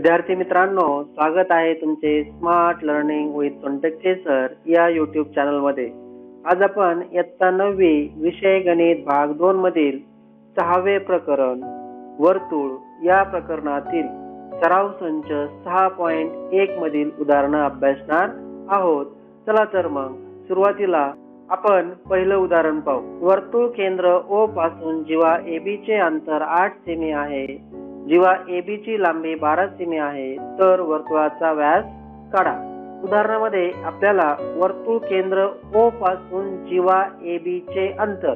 विद्यार्थी मित्रांनो स्वागत आहे तुमचे smart learning with contact sir या युट्यूब चॅनलमध्ये आज आपण इयत्ता नववी विषय गणित भाग दोन मधील सहावे प्रकरण वर्तुळ या प्रकरणातील सराव संच सहा पॉइंट एक मधील उदाहरणं अभ्यासणार आहोत. चला तर मग सुरुवातीला आपण पहिलं उदाहरण पाहू. वर्तुळ केंद्र ओ पासून जीवा बी चे अंतर आठ सेमी आहे. जीवा एबी ची लांबी बारा सेमी आहे तर वर्तुळाचा व्यास काढा. उदाहरणामध्ये आपल्याला वर्तुळ केंद्र ओ पासून जीवा एबी चे अंतर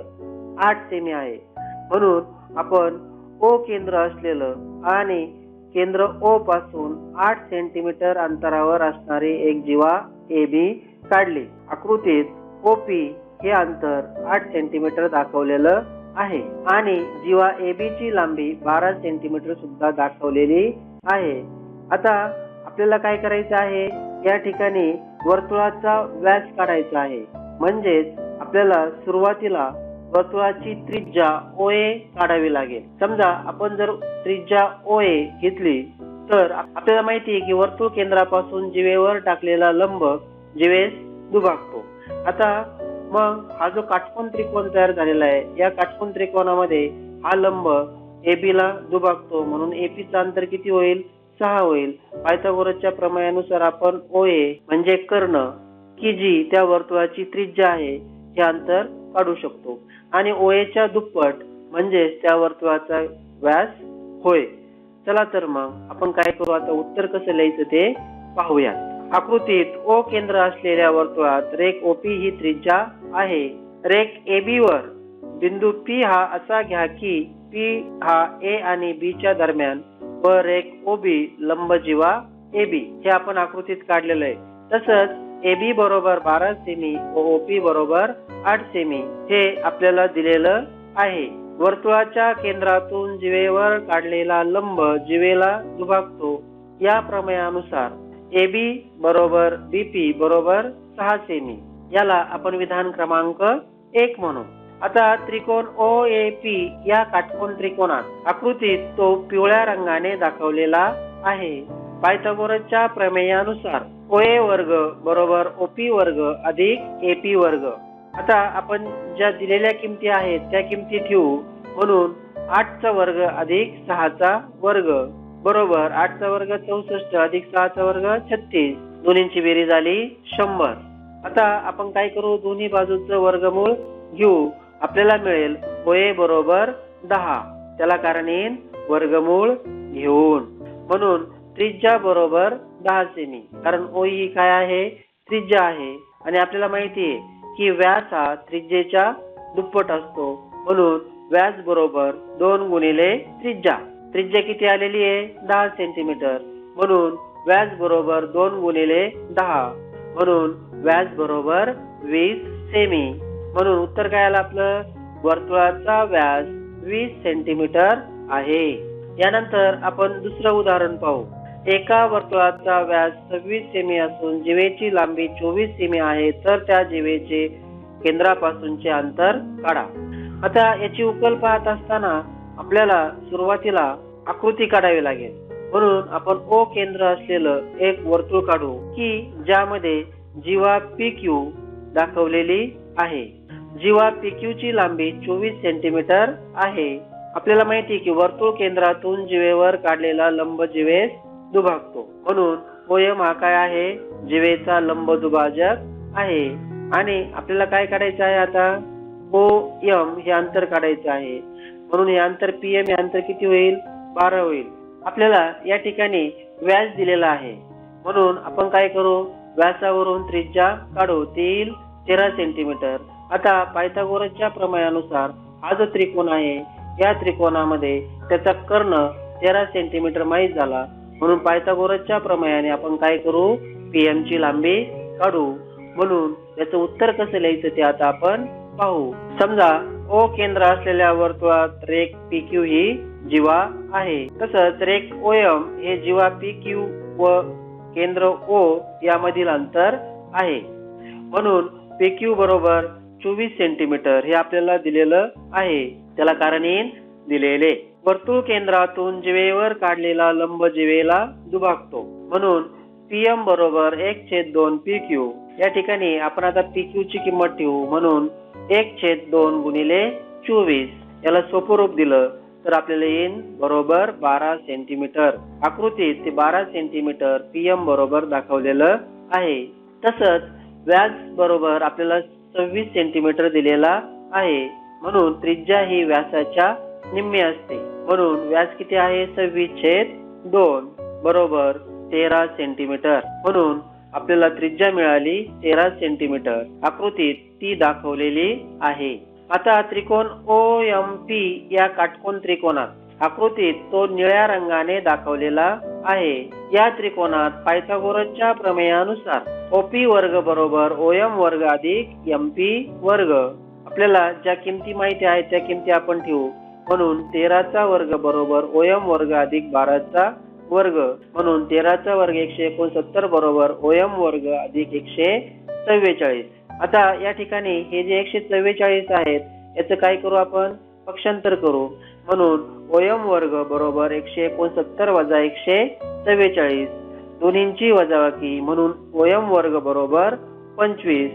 आठ सेमी आहे. म्हणून आपण ओ केंद्र असलेलं आणि केंद्र ओ पासून आठ सेंटीमीटर अंतरावर असणारी एक जीवा ए बी काढली. आकृतीत ओपी हे अंतर आठ सेंटीमीटर दाखवलेलं आहे. आणि जीवा एबी ची लांबी बारा सेंटीमीटर सुद्धा दाखवलेली आहे. आता आपल्याला काय करायचं आहे? या ठिकाणी वर्तुळाचा व्यास काढायचा आहे. म्हणजेच आपल्याला सुरुवातीला वर्तुळाची त्रिज्या ओए काढावी लागेल. समजा आपण जर त्रिज्या ओए घेतली तर आपल्याला माहिती आहे की वर्तुळ केंद्रापासून जिवेवर टाकलेला लंब जिवेस दुभागतो. आता मग हा जो काटकोन त्रिकोण तयार झालेला आहे या काटकोन त्रिकोणामध्ये हा लंब एबी ला दुभागतो. म्हणून एपीचा अंतर किती होईल? सहा होईल. पायथागोरसच्या प्रमाणानुसार आपण ओए म्हणजे कर्ण की जी त्या वर्तुळाची त्रिज्या आहे हे अंतर काढू शकतो. आणि ओएच्या दुप्पट म्हणजेच त्या वर्तुळाचा व्यास होय. चला तर मग आपण काय करू? आता उत्तर कसं लिहायचं ते पाहूयात. आकृतीत ओ केंद्र असलेल्या वर्तुळात रेख ओपी ही त्रिज्या आहे. रेख बी वर. बिंदू पी हा असा घ्या की पी हा ए आणि बी च्या दरम्यान व रेख ओबी लंब जीवा एबी हे आपण आकृतीत काढलेलं आहे. तसंच एबी बरोबर बारा सेमी व ओपी बरोबर आठ सेमी हे आपल्याला दिलेलं आहे. वर्तुळाच्या केंद्रातून जिवेवर काढलेला लंब जिवेला दुभागतो. या प्रमेयानुसार एबी बरोबर बीपी बरोबर सहा सेमी याला आपण विधान क्रमांक एक म्हणू. आता त्रिकोण ओ ए पी या काटकोन त्रिकोणात आकृतीत तो पिवळ्या रंगाने दाखवलेला आहे. पायथागोरसच्या प्रमेयानुसार ओए वर्ग बरोबर ओपी वर्ग अधिक एपी वर्ग. आता आपण ज्या दिलेल्या किमती आहेत त्या किमती ठेवू. म्हणून आठचा वर्ग अधिक सहाचा वर्ग. बरोबर आठचा वर्ग चौसष्ट अधिक सहाचा वर्ग छत्तीस. दोन्हींची बेरीज झाली शंभर. आता आपण काय करू? दोन्ही बाजूचं वर्गमूळ घेऊ. आपल्याला मिळेल ओए बरोबर दहा. त्याला कारण येईल वर्गमूळ घेऊन. म्हणून त्रिज्या बरोबर दहा सेमी कारण ओई ही काय आहे? त्रिज्या आहे. आणि आपल्याला माहिती आहे की व्यास हा त्रिज्येच्या दुप्पट असतो. म्हणून व्यास बरोबर दोन गुणिले त्रिज्या. त्रिज्या किती आलेली आहे? दहा सेंटीमीटर म्हणून व्यास बरोबर दोन गुणिले दहा. म्हणून व्यास बरोबर वीस सेमी म्हणून उत्तर काय आलं आपलं? वर्तुळाचा व्यास वीस सेंटीमीटर आहे. यानंतर आपण दुसरं उदाहरण पाहू. एका वर्तुळाचा व्यास सव्वीस सेमी असून जिवेची लांबी चोवीस सेमी आहे तर त्या जिवेचे केंद्रापासूनचे अंतर काढा. आता याची उकल पाहत असताना आपल्याला सुरुवातीला आकृती काढावी लागेल. म्हणून आपण ओ केंद्र असलेलं एक वर्तुळ काढू की ज्यामध्ये जीवा पी क्यू दाखवलेली आहे. जीवा पी क्यू ची लांबी चोवीस सेंटीमीटर आहे. आपल्याला माहिती की वर्तुळ केंद्रातून जिवेवर काढलेला लंब जीवेस दुभागतो. म्हणून ओयम हा काय आहे? जिवेचा लंब दुभाजक आहे. आणि आपल्याला काय काढायचं आहे आता? ओ एम हे अंतर काढायचं आहे. म्हणून हे अंतर पी एम हे अंतर किती होईल? बारा होईल. आपल्याला या ठिकाणी व्याज दिलेला आहे. म्हणून आपण काय करू? व्यासावरून त्रिज्या काढू. ते येईल तेरा सेंटीमीटर आता पायथागोरसच्या प्रमाणानुसार हा जो त्रिकोण आहे या त्रिकोणामध्ये त्याचा कर्ण तेरा सेंटीमीटर माहीत झाला. म्हणून पायथागोरसच्या प्रमाणाने आपण काय करू? पीएम ची लांबी काढू. म्हणून याचं उत्तर कसं लिहायचं ते आता आपण पाहू. समजा ओ केंद्र असलेल्या वर्तुळात रेख पी क्यू ही जीवा आहे. तसंच रेख ओ एम हे जीवा पी क्यू व केंद्र ओ यामधील अंतर आहे. म्हणून पी क्यू बरोबर चोवीस सेंटीमीटर हे आपल्याला दिलेलं आहे. त्याला कारण येईल दिलेले. वर्तुळ केंद्रातून जिवेवर काढलेला लंब जीवेला दुभागतो. म्हणून पीएम बरोबर एक छेद दोन पी क्यू या ठिकाणी आपण आता पी क्यू ची किंमत ठेवू. म्हणून एक छेद दोन गुणिले चोवीस. याला सोपं रूप दिलं तर आपल्याला येईल बरोबर बारा सेंटीमीटर आकृतीत ते बारा सेंटीमीटर पीएम बरोबर दाखवलेलं आहे. तसंच व्याज बरोबर आपल्याला सव्वीस सेंटीमीटर दिलेला आहे. म्हणून त्रिज्या ही व्यासाच्या निम्मी असते. म्हणून व्यास किती आहे? सव्वीस छेद दोन बरोबर तेरा सेंटीमीटर म्हणून आपल्याला त्रिज्या मिळाली तेरा सेंटीमीटर आकृतीत ती दाखवलेली आहे. आता त्रिकोण ओ एम पी या काटकोन त्रिकोणात. आकृतीत तो निळ्या रंगाने दाखवलेला आहे. या त्रिकोणात पायथागोरसच्या प्रमेयानुसार ओपी वर्ग बरोबर ओएम वर्ग अधिक एम पी वर्ग. आपल्याला ज्या किमती माहिती आहेत त्या किमती आपण ठेवू. म्हणून तेराचा वर्ग बरोबर ओएम वर्ग अधिक बाराचा वर्ग म्हणून तेराचा वर्ग एकशे एकोणसत्तर बरोबर ओएम वर्ग अधिक एकशे चव्वेचाळीस. आता या ठिकाणी हे जे एकशे चव्वेचाळीस आहेत याचं काय करू आपण? पक्षांतर करू. म्हणून ओयम वर्ग बरोबर एकशे एकोणसत्तर वजा एकशे चव्वेचाळीस. दोन्हींची वजाबाकी म्हणून ओयम वर्ग बरोबर पंचवीस.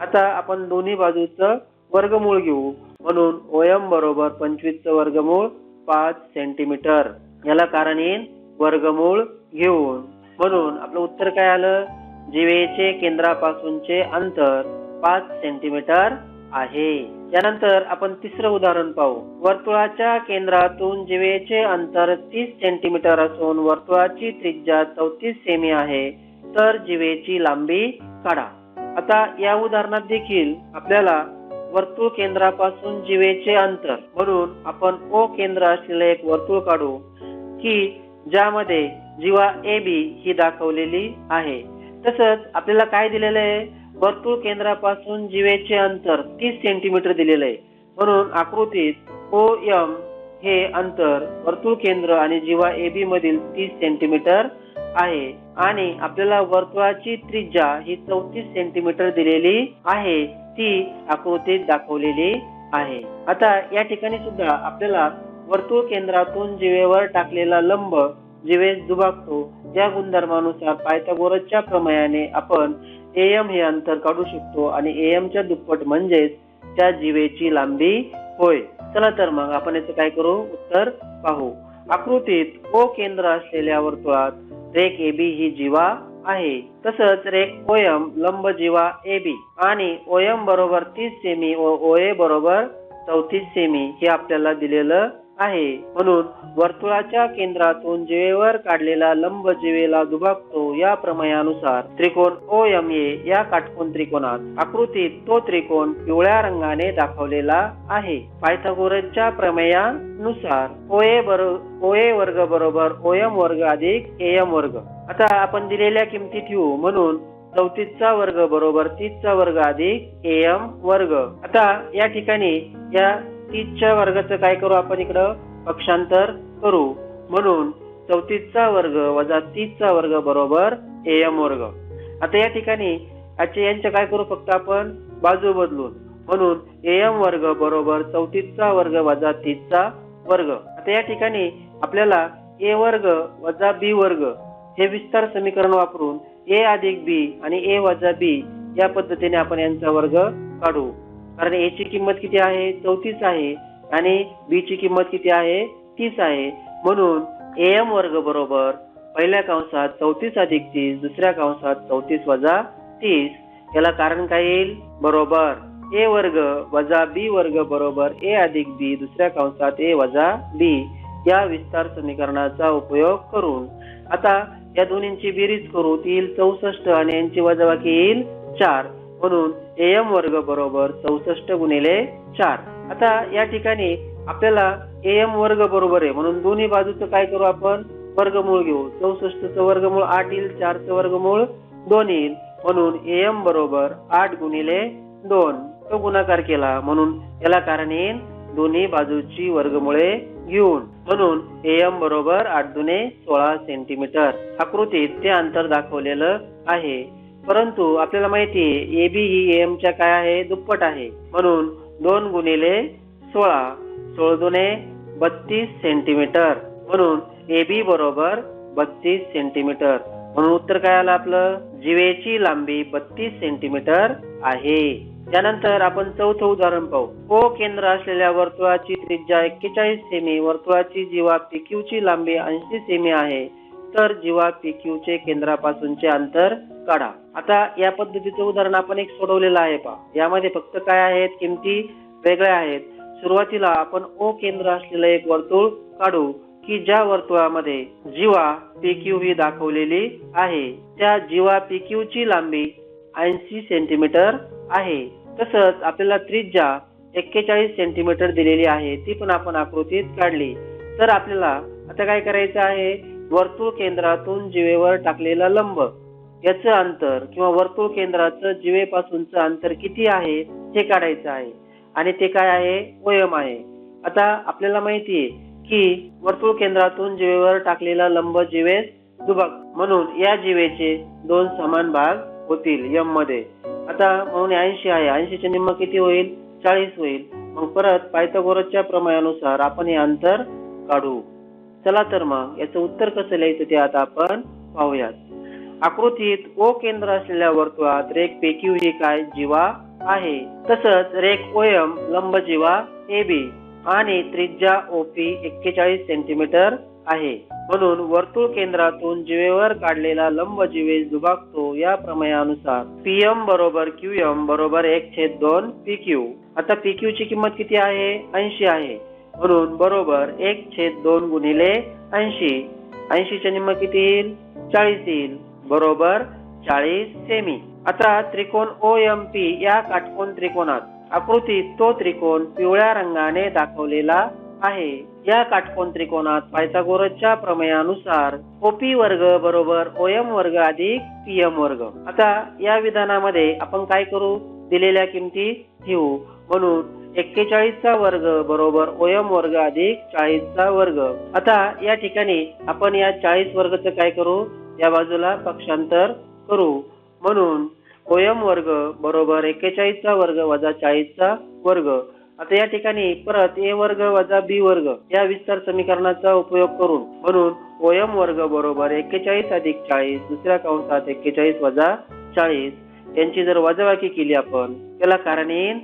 आता आपण दोन्ही बाजूचं वर्गमूळ घेऊ. म्हणून ओयम बरोबर पंचवीसचं वर्गमूळ पाच सेंटीमीटर. याला कारण येईल वर्गमूळ घेऊन. म्हणून आपलं उत्तर काय आलं? जिवेचे केंद्रापासूनचे अंतर पाच सेंटीमीटर आहे. त्यानंतर आपण तिसरं उदाहरण पाहू. वर्तुळाच्या केंद्रातून जिवेचे अंतर तीस सेंटीमीटर असून वर्तुळाची त्रिज्या चौतीस सेमी आहे. तर जिवेची लांबी काढा. आता या उदाहरणात देखील आपल्याला वर्तुळ केंद्रापासून जिवेचे अंतर म्हणून आपण ओ केंद्र असलेले एक वर्तुळ काढू की ज्यामध्ये जीवा ए बी ही दाखवलेली आहे. तसंच आपल्याला काय दिलेलं आहे? वर्तुळ केंद्रापासून जीवेचे अंतर तीस सेंटीमीटर दिलेलं आहे. म्हणून आकृतीत ओ एम हे अंतर वर्तुळ केंद्र आणि जीवा ए बी मधील तीस सेंटीमीटर आहे. आणि आपल्याला वर्तुळाची त्रिज्या ही चौतीस सेंटीमीटर दिलेली आहे. ती आकृतीत दाखवलेली आहे. आता या ठिकाणी सुद्धा आपल्याला वर्तुळ केंद्रातून जिवेवर टाकलेला लंब जिवेस दुभागतो. या गुणधर्मानुसार पायथागोरसच्या प्रमेयाने आपण एम हे अंतर काढू शकतो आणि एमच्या दुप्पट म्हणजेच त्या जिवेची लांबी होय. चला तर मग आपण याचं काय करू? उत्तर पाहू. आकृतीत ओ केंद्र असलेल्या वर्तुळात रेख ए बी ही जीवा आहे. तसंच रेख ओयम लंब जीवा ए बी आणि ओयम बरोबर तीस सेमी व ओए बरोबर चौतीस सेमी हे आपल्याला दिलेलं आहे. म्हणून वर्तुळाच्या केंद्रातून जिवेवर काढलेला लंब जिवेला दुभागतो या प्रमेयानुसार त्रिकोण ओ एम ए या काटकोन त्रिकोणात आकृतीत तो त्रिकोण पिवळ्या रंगाने दाखवलेला आहे. पायथागोरसच्या प्रमेयानुसार ओए बरोबर ओए वर्ग बरोबर ओएम वर्ग अधिक एम वर्ग. आता आपण दिलेल्या किमती ठेवू म्हणून चौतीसचा वर्ग बरोबर तीसचा वर्ग अधिक एम वर्ग. आता या ठिकाणी या तीसच्या वर्गाचं काय करू आपण इकडं? पक्षांतर करू. म्हणून चौतीसचा वर्ग वजा तीसचा वर्ग बरोबर एम वर्ग. आता या ठिकाणी याचे यांच्या काय करू फक्त आपण? बाजू बदलून. म्हणून एम वर्ग बरोबर चौतीसचा वर्ग वजा तीसचा वर्ग. आता या ठिकाणी आपल्याला ए वर्ग वजा बी वर्ग हे विस्तार समीकरण वापरून ए अधिक बी आणि ए वजा बी या पद्धतीने आपण यांचा वर्ग काढू. कारण ए ची किंमत किती आहे? चौतीस आहे. आणि बी ची किंमत किती आहे? तीस आहे. म्हणून ए एम वर्ग बरोबर पहिल्या कंसात चौतीस अधिक तीस दुसऱ्या कंसात चौतीस वजा तीस. याला कारण काय येईल? बरोबर. ए वर्ग वजा बी वर्ग बरोबर ए अधिक बी दुसऱ्या कंसात ए वजा बी या विस्तार समीकरणाचा उपयोग करून. आता या दोन्हींची बेरीज करू. ती येईल चौसष्ट आणि यांची वजाबाकी येईल चार. म्हणून एम वर्ग बरोबर चौसष्ट गुणिले चार. आता या ठिकाणी आपल्याला एम वर्ग बरोबर आहे. म्हणून दोन्ही बाजूचं काय करू आपण? वर्गमूळ घेऊ. चौसष्टचं वर्गमूळ आठ येईल. चारचं वर्गमूळ दोन येईल. म्हणून एम बरोबर आठ गुणिले दोन. तो गुणाकार केला. म्हणून याला कारण येईल दोन्ही बाजूची वर्गमुळे घेऊन. म्हणून एम बरोबर आठ दुने सोळा सेंटीमीटर आकृतीत ते अंतर दाखवलेलं आहे. परंतु आपल्याला माहिती आहे ए बी ही एमच्या काय आहे? दुप्पट आहे. म्हणून दोन गुणिले सोळा सोळ दोने बत्तीस सेंटीमीटर. म्हणून ए बी बरोबर बत्तीस सेंटीमीटर. म्हणून उत्तर काय आलं आपलं? जिवेची लांबी बत्तीस सेंटीमीटर आहे. त्यानंतर आपण चौथं उदाहरण पाहू. ओ केंद्र असलेल्या वर्तुळाची त्रिज्या एक्केचाळीस सेमी वर्तुळाची जीवा PQ ची लांबी ऐंशी सेमी आहे. तर जीवा PQ चे केंद्रापासूनचे अंतर काढा. आता या पद्धतीचं उदाहरण आपण एक सोडवलेलं आहे पहा. यामध्ये फक्त काय आहेत? किमती वेगळ्या आहेत. सुरुवातीला आपण ओ केंद्र असलेलं एक वर्तुळ काढू की ज्या वर्तुळामध्ये जीवा PQ ही दाखवलेली आहे. त्या जीवा PQ ची लांबी ऐंशी सेंटीमीटर आहे. तसंच आपल्याला त्रिज्या एक्केचाळीस सेंटीमीटर दिलेली आहे. ती पण आपण आकृतीत काढली. तर आपल्याला आता काय करायचं आहे? वर्तुळ केंद्रातून जीवेवर टाकलेला लंब. याचं अंतर किंवा वर्तुळ केंद्राचं जीवेपासूनचं अंतर किती आहे हे काढायचं आहे. आणि ते काय आहे? ओयम आहे. आता आपल्याला माहिती आहे की वर्तुळ केंद्रातून जीवेवर टाकलेला लंब जीवेस दुबक म्हणून या जीवेचे दोन समान भाग होतील यममध्ये. आता म्हणून ऐंशी आहे. ऐंशीचे निम्म किती होईल? चाळीस होईल. मग परत पायथागोरसच्या प्रमाणानुसार आपण हे अंतर काढू. चला तर मग याचं उत्तर कसं लिहायचं ते आता आपण पाहूयात. आकृतीत ओ केंद्र असलेल्या वर्तुळात रेख पेक्यू ही काय जीवा आहे? तसंच रेख ओयम लंब जीवा ए बी आणि त्रिज्या ओपी एक्केचाळीस सेंटीमीटर आहे. म्हणून वर्तुळ केंद्रातून जीवेवर काढलेला लंब जीवे दुभागतो या प्रमेयानुसार. पीएम बरोबर क्यू एम बरोबर एक छेद दोन पी क्यू आता पी क्यू ची किंमत किती आहे? ऐंशी आहे. म्हणून बरोबर एक छेद दोन गुणिले ऐंशी. ऐंशीच्या निम्म किती येईल? चाळीस येईल. बरोबर चाळीस सेमी. आता त्रिकोण ओ एम पी या काटकोन त्रिकोणात. आकृतीत तो त्रिकोण पिवळ्या रंगाने दाखवलेला आहे. या काटकोन त्रिकोणात पायथागोरसच्या प्रमेयानुसार ओपी वर्ग बरोबर ओएम वर्ग अधिक पीएम वर्ग. आता या विधानामध्ये आपण काय करू? दिलेल्या किमती ठेवू. म्हणून एक्केचाळीसचा वर्ग बरोबर ओएम वर्ग अधिक चाळीसचा वर्ग. आता या ठिकाणी आपण या चाळीस वर्गचं काय करू? या बाजूला पक्षांतर करू. म्हणून ओयम वर्ग बरोबर एक्केचाळीसचा वर्ग वजा चाळीसचा वर्ग. आता या ठिकाणी परत ए वर्ग वजा बी वर्ग या विस्तार समीकरणाचा उपयोग करून. म्हणून ओयम वर्ग बरोबर एक्केचाळीस अधिक चाळीस दुसऱ्या कंसात एक्केचाळीस वजा चाळीस. यांची जर वजाबाकी केली आपण त्याला कारण येईल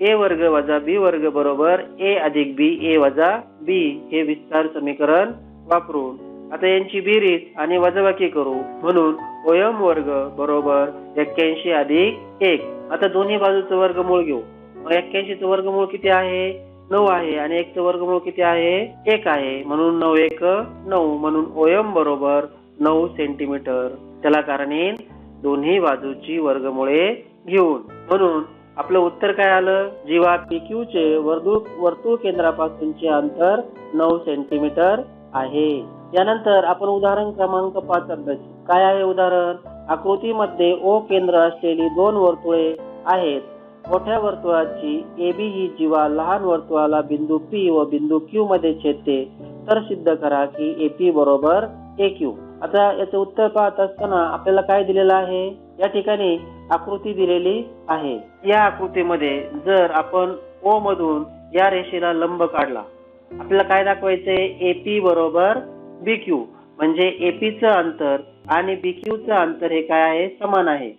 ए वर्ग वजा बी वर्ग बरोबर ए अधिक बी ए वजा बी हे विस्तार समीकरण वापरून. आता यांची बेरीज आणि वजाबाकी करू. म्हणून ओयम वर्ग बरोबर एक्क्याऐंशी अधिक एक. आता दोन्ही बाजूचं वर्गमूळ घेऊ. मग एक्क्याऐंशीचं वर्गमूळ किती आहे? नऊ आहे. आणि एकचं वर्गमूळ किती आहे? एक आहे. म्हणून नऊ एक नऊ. म्हणून ओयम बरोबर नऊ सेंटीमीटर. त्याला कारण दोन्ही बाजूची वर्गमुळे घेऊन. म्हणून आपलं उत्तर काय आलं? जीवा PQ चे वर्तुळ वर्तुळ केंद्रापासूनचे अंतर नऊ सेंटीमीटर आहे. यानंतर आपण उदाहरण क्रमांक पाच अभ्यास काय आहे उदाहरण? आकृतीमध्ये ओ केंद्र असलेली दोन वर्तुळे आहेत. मोठ्या वर्तुळाची ए बी ही जीवा लहान वर्तुळाला बिंदू पी व बिंदू क्यू मध्ये छेदते. तर सिद्ध करा की ए पी बरोबर ए क्यू आता याचं उत्तर पाहत असताना आपल्याला काय दिलेलं आहे? या ठिकाणी आकृती दिलेली आहे. या आकृतीमध्ये जर आपण ओ मधून या रेषेला लंब काढला आपल्याला काय दाखवायचंय? पी बरोबर बी क्यू म्हणजे एपीचं अंतर आणि बी चं अंतर हे काय आहे? समान आहे.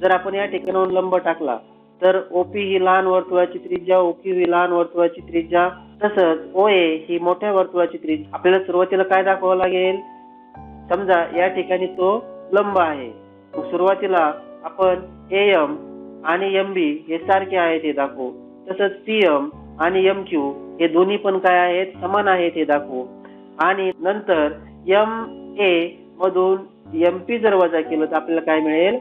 जर आपण या ठिकाणाहून लंब टाकला तर ओपी ही लहान वर्तुळाची त्रिज्या ओक्यू ही लहान वर्तुळाची त्रिज्या तसंच ओ ए ही मोठ्या वर्तुळाची त्रिज्या. आपल्याला सुरुवातीला काय दाखवावं लागेल? समजा या ठिकाणी तो लंब आहे. सुरुवातीला आपण ए एम आणि एम बी हे सारखे आहेत हे दाखवू. तसंच पी एम आणि एम क्यू हे दोन्ही पण काय आहेत? समान आहेत हे दाखवू. आणि नंतर एम ए मधून एम पी जर वजा केलं तर आपल्याला काय मिळेल?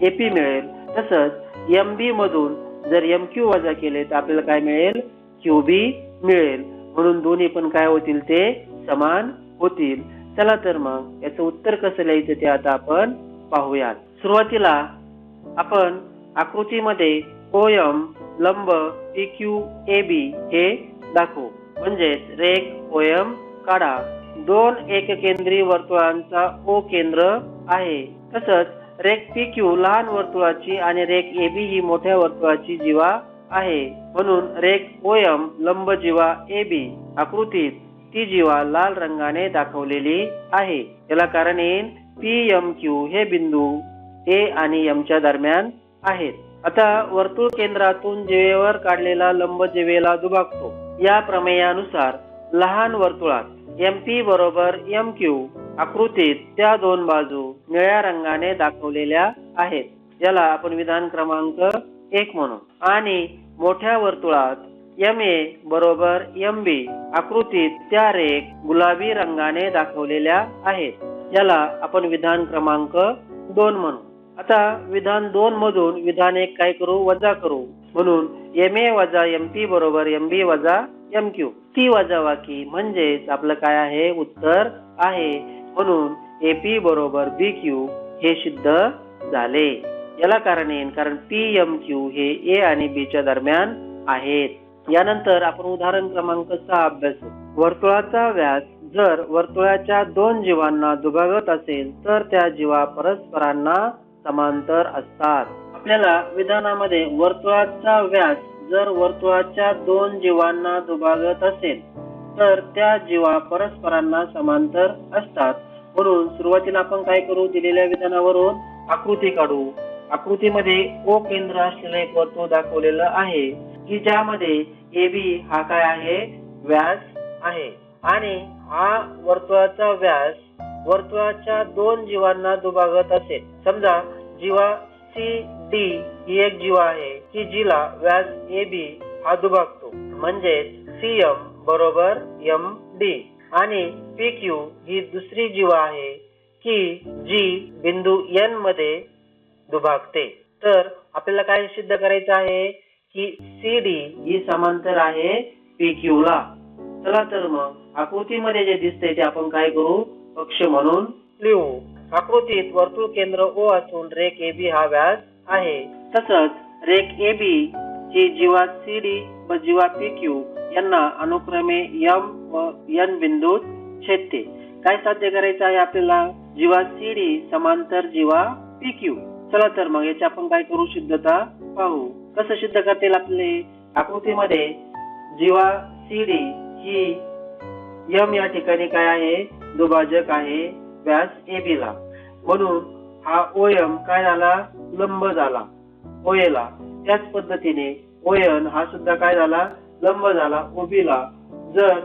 एपी मिळेल. तसंच एम बी मधून जर एम क्यू वजा केले तर आपल्याला काय मिळेल? क्यू बी मिळेल. म्हणून दोन्ही पण काय होतील ते समान होतील. चला तर मग याचं उत्तर कसं लिहायचं ते आता आपण पाहूयात. सुरुवातीला आपण आकृतीमध्ये ओयम लंब पी क्यू ए बी हे दाखवू. म्हणजेच रेख ओएम काढा. दोन एक केंद्रीय वर्तुळांचा ओ केंद्र आहे. तसंच रेख पी क्यू लहान वर्तुळाची आणि रेख ए बी ही मोठ्या वर्तुळाची जीवा आहे. म्हणून रेख एम लंब जीवा ए बी आकृतीत ती जीवा लाल रंगाने दाखवलेली आहे. याला कारण येईल पी एम क्यू हे बिंदू ए आणि एमच्या दरम्यान आहेत. आता वर्तुळ केंद्रातून जीवेवर काढलेला लंब जीवेला दुभागतो. या प्रमेयानुसार लहान वर्तुळात एम पी बरोबर एम क्यू आकृतीत त्या दोन बाजू निळ्या रंगाने दाखवलेल्या आहेत. ज्याला आपण विधान क्रमांक एक म्हणू. आणि मोठ्या वर्तुळात एम ए बरोबर एम बी आकृतीत त्या रेख गुलाबी रंगाने दाखवलेल्या आहेत. याला आपण विधान क्रमांक दोन म्हणू. आता विधान दोन मधून विधान एक काय करू? वजा करू. म्हणून एम ए वजा एम पी बरोबर एम बी वजा एम क्यू ती वजाबाकी म्हणजेच आपलं काय आहे? उत्तर आहे. म्हणून ए पी बरोबर बी क्यू हे सिद्ध झाले. याला कारण येईल कारण पी एम क्यू हे ए आणि बी च्या दरम्यान आहेत. यानंतर आपण उदाहरण क्रमांक सहा अभ्यास. वर्तुळाचा व्यास जर वर्तुळाच्या दोन जीवांना दुभागत असेल तर त्या जीवा परस्परांना समांतर असतात. आपल्याला विधानामध्ये वर्तुळाचा व्यास जर वर्तुळाच्या दोन जीवांना दुभागत असेल तर त्या जीवा परस्परांना समांतर असतात. म्हणून सुरुवातीला आपण काय करू? दिलेल्या विधानावरून आकृती काढू. आकृतीमध्ये ओ केंद्र असलेलं एक वर्तुळ दाखवलेलं आहे की ज्यामध्ये ए बी हा काय आहे? व्यास आहे. आणि हा वर्तुळाचा व्यास वर्तुळाच्या दोन जीवांना दुभागत असेल. समजा जीवा सी डी ही एक जीवा आहे की जिला व्यास ए बी हा दुभागतो म्हणजेच सी एम बरोबर एम डी. आणि पी क्यू ही दुसरी जीवा आहे की जी बिंदू एनमध्ये दुभागते. तर आपल्याला काय सिद्ध करायचं आहे की सी डी ही समांतर आहे पी क्यू ला. चला तर मग आकृतीमध्ये जे दिसते ते आपण काय करू? पक्ष म्हणून लिहू. आकृतीत वर्तुळ केंद्र ओ असून रेख ए बी हा व्यास आहे. तसंच रेक ए बी ही जीवा सी डी व जीवा पी क्यू यांना अनुक्रमे यम व यन बिंदूत छेदते. काय साध्य करायचं आहे आपल्याला? जीवा सी डी समांतर जीवा पी क्यू. चला तर मग याची आपण काय करू? सिद्धता पाहू. कसं सिद्ध करतील आपले? आकृतीमध्ये जीवा सी डी ही यम या ठिकाणी काय आहे? दुभाजक आहे व्यास ए बी ला. म्हणून हा ओयम काय झाला लंब झाला. ओयला त्याच पद्धतीने ओयन हा सुद्धा काय झाला लंब झाला ओबीला जर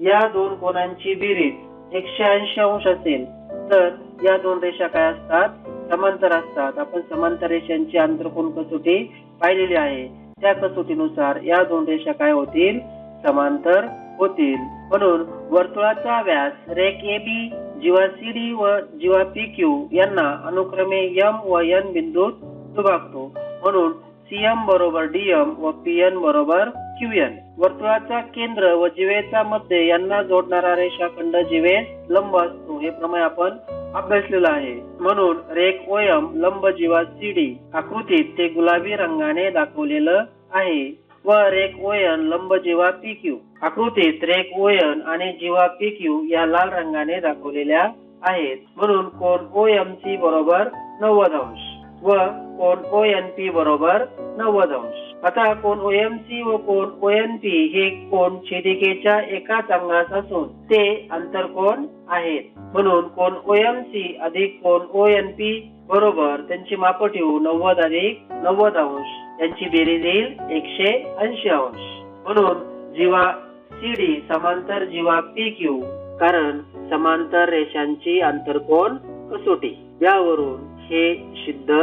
या दोन कोणांची बेरीज एकशे ऐंशी अंश असेल तर या दोन रेषा काय असतात? समांतर असतात. आपण समांतर रेषांची आंतरकोन कसोटी पाहिलेली आहे. त्या कसोटीनुसार या दोन रेषा काय होतील? समांतर होतील. म्हणून वर्तुळाचा व्यास रेख A B Jiva C D व जीवा पी क्यू यांना अनुक्रमे एम व एन बिंदूत दुभागतो. म्हणून सीएम बरोबर डीएम व पीएन बरोबर क्यूएन. वर्तुळाचा केंद्र व जीवेचा मध्य यांना जोडणारा रेषाखंड जीवे लंब असतो. हे प्रमेय आपण अभ्यासलेलं आहे. म्हणून रेख ओयम लंब जीवा सी डी आकृतीत ते गुलाबी रंगाने दाखवलेलं आहे. वर एक ओयन लंब जीवा पी क्यू आकृतीत रेख ओयन आणि जीवा पी क्यू या लाल रंगाने दाखवलेल्या आहेत. म्हणून कोण ओ एम सी बरोबर नव्वद अंश व कोण ओ एन पी बरोबर नव्वद अंश. आता कोण ओ एम सी व कोण ओ एन पी हे कोण छेदिकेच्या एकाच अंगात असून ते आंतरकोण आहेत. म्हणून कोण ओ एम सी अधिक कोण ओ एन पी बरोबर त्यांची माप ठेवू. नव्वद अधिक नव्वद अंश. त्यांची बेरीज येईल एकशे ऐंशी अंश. म्हणून जीवा सी डी समांतर जीवा पी क्यू कारण समांतर रेषांची आंतरकोण कसोटी. यावरून हे सिद्ध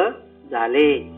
झाले.